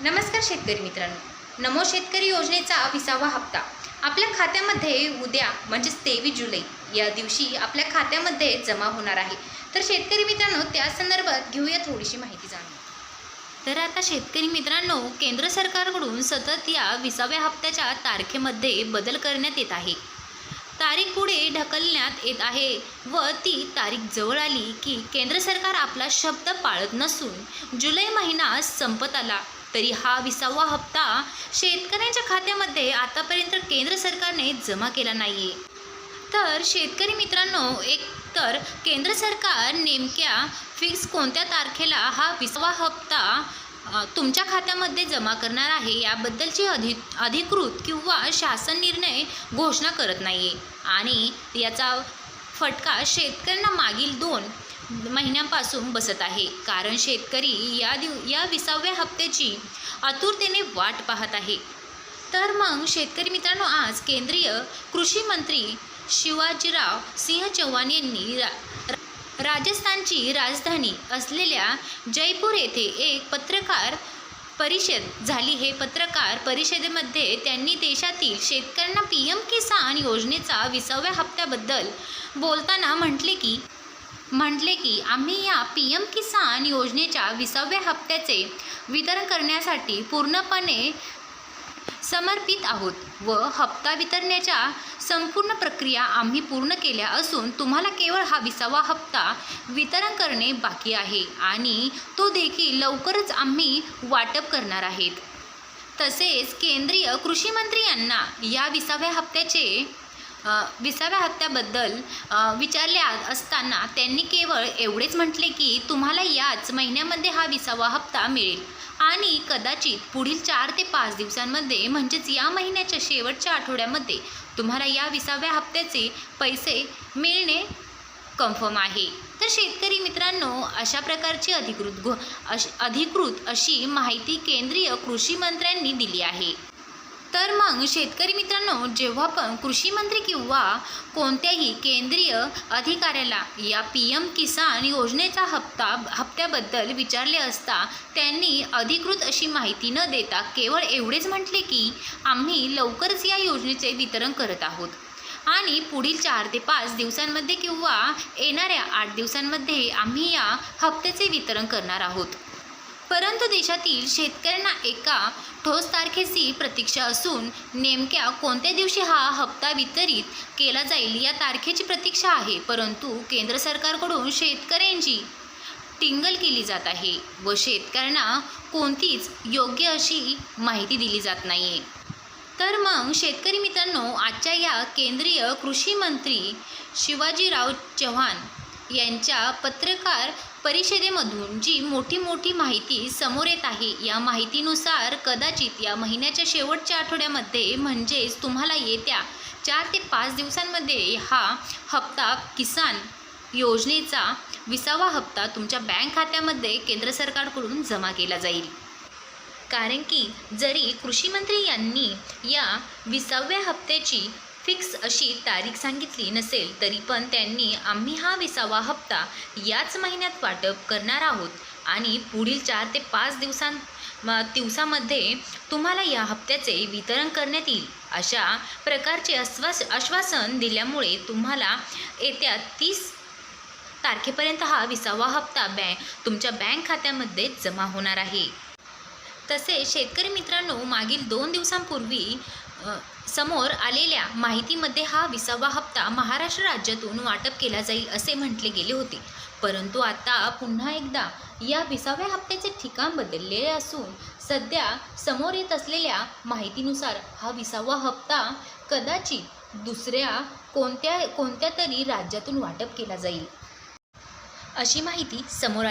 नमस्कार शेतकरी मित्रांनो. नमो शेतकरी योजनेचा विसावा हप्ता. आपल्या खात्यामध्ये उद्या म्हणजेच तेवीस जुलै या दिवशी आपल्या खात्यामध्ये जमा होणार आहे. तर शेतकरी मित्रांनो त्या संदर्भात घेऊया थोडीशी माहिती जाणून. तर आता शेतकरी मित्रांनो केंद्र सरकारकडून सतत या विसाव्या हप्त्याच्या तारखेमध्ये बदल करण्यात येत आहे. तारीख पुढे ढकलण्यात येत आहे व ती तारीख जवळ आली की केंद्र सरकार आपला शब्द पाळत नसून जुलै महिना संपत आला. तरी हा विसावा हप्ता शेतकऱ्यांच्या खात्यामध्ये आतापर्यंत केंद्र सरकारने जमा केला नाही आहे तर शेतकरी मित्रांनो एक तर केंद्र सरकार नेमक्या फिक्स कोणत्या तारखेला हा विसावा हप्ता तुमच्या खात्यामध्ये जमा करणार आहे याबद्दलची अधि अधिकृत किंवा शासन निर्णय घोषणा करत नाही आहे आणि याचा फटका शेतकऱ्यांना मागील दोन महिन्यांपासून बसत आहे. कारण शेतकरी या दिव या विसाव्या हप्त्याची आतुरतेने वाट पाहत आहे. तर मग शेतकरी मित्रांनो आज केंद्रीय कृषी मंत्री शिवाजीराव सिंह चौहान यांनी रा रा- राजस्थानची राजधानी असलेल्या जयपूर येथे एक पत्रकार परिषद झाली. हे पत्रकार परिषदेमध्ये त्यांनी देशातील शेतकऱ्यांना पी एम किसान योजनेचा विसाव्या हप्त्याबद्दल बोलताना म्हटले की म्हटले की आम्ही या पी एम किसान योजनेच्या विसाव्या हप्त्याचे वितरण करण्यासाठी पूर्णपणे समर्पित आहोत व हप्ता वितरण्याच्या संपूर्ण प्रक्रिया आम्ही पूर्ण केल्या असून तुम्हाला केवळ हा विसावा हप्ता वितरण करणे बाकी आहे आणि तो देखील लवकरच आम्ही वाटप करणार आहेत. तसेच केंद्रीय कृषी मंत्री यांना या विसाव्या हप्त्याचे विसाव्या हप्त्याबद्दल विचारले असताना त्यांनी केवळ एवढेच म्हटले की तुम्हाला याच महिन्यामध्ये हा विसावा हप्ता मिळेल. आणि कदाचित पुढील चार ते पाच दिवसांमध्ये म्हणजेच या महिन्याच्या शेवटच्या आठवड्यामध्ये तुम्हाला या विसाव्या हप्त्याचे पैसे मिळणे कन्फर्म आहे. तर शेतकरी मित्रांनो अशा प्रकारची अधिकृत घो अश अधिकृत अशी माहिती केंद्रीय कृषी मंत्र्यांनी दिली आहे. तर मग शेतकरी मित्रांनो जेव्हा पण कृषी मंत्री किंवा कोणत्याही केंद्रीय अधिकाऱ्याला या पी एम किसान योजनेचा हप्ता हप्त्याबद्दल विचारले असता त्यांनी अधिकृत अशी माहिती न देता केवळ एवढेच म्हटले की आम्ही लवकरच या योजनेचे वितरण करत आहोत. आणि पुढील चार ते पाच दिवसांमध्ये किंवा येणाऱ्या आठ दिवसांमध्ये आम्ही या हप्त्याचे वितरण करणार आहोत. परंतु देशातील शेतकऱ्यांना एका ठोस तारखेची प्रतीक्षा असून नेमक्या कोणत्या दिवशी हा हप्ता वितरित केला जाईल या तारखेची प्रतीक्षा आहे. परंतु केंद्र सरकारकडून शेतकऱ्यांची टिंगल केली जात आहे व शेतकऱ्यांना कोणतीच योग्य अशी माहिती दिली जात नाही आहे तर मग शेतकरी मित्रांनो आजच्या या केंद्रीय कृषी मंत्री शिवाजीराव चव्हाण यांच्या पत्रकार परिषदेमधून जी मोठी मोठी माहिती समोर येत आहे या माहितीनुसार कदाचित या महिन्याच्या शेवटच्या आठवड्यामध्ये म्हणजेच तुम्हाला येत्या चार ते पाच दिवसांमध्ये हा हप्ता किसान योजनेचा विसावा हप्ता तुमच्या बँक खात्यामध्ये केंद्र सरकारकडून जमा केला जाईल. कारण की जरी कृषी मंत्री यांनी या विसाव्या हप्त्याची फिक्स अशी तारीख सांगितली नसेल तरी पण त्यांनी आम्ही हा विसावा हप्ता याच महिन्यात वाटप करणार आहोत. आणि पुढील चार ते पाच दिवसां दिवसामध्ये तुम्हाला या हप्त्याचे वितरण करण्यात येईल. अशा प्रकारचे आश्वास आश्वासन दिल्यामुळे तुम्हाला येत्या तीस तारखेपर्यंत हा विसावा हप्ता बँक तुमच्या बँक खात्यामध्ये जमा होणार आहे. तसेच शेतकरी मित्रांनो मागील दोन दिवसांपूर्वी समोर आलेल्या माहितीमध्ये हा विसावा हप्ता महाराष्ट्र राज्यातून वाटप केला जाईल असे म्हटले गेले होते. परंतु आता पुन्हा एकदा या विसाव्या हप्त्याचे ठिकाण बदललेले असून सध्या समोर येत असलेल्या माहितीनुसार हा विसावा हप्ता कदाचित दुसऱ्या कोणत्या कोणत्या तरी राज्यातून वाटप केला जाईल. अशी माहिती समोर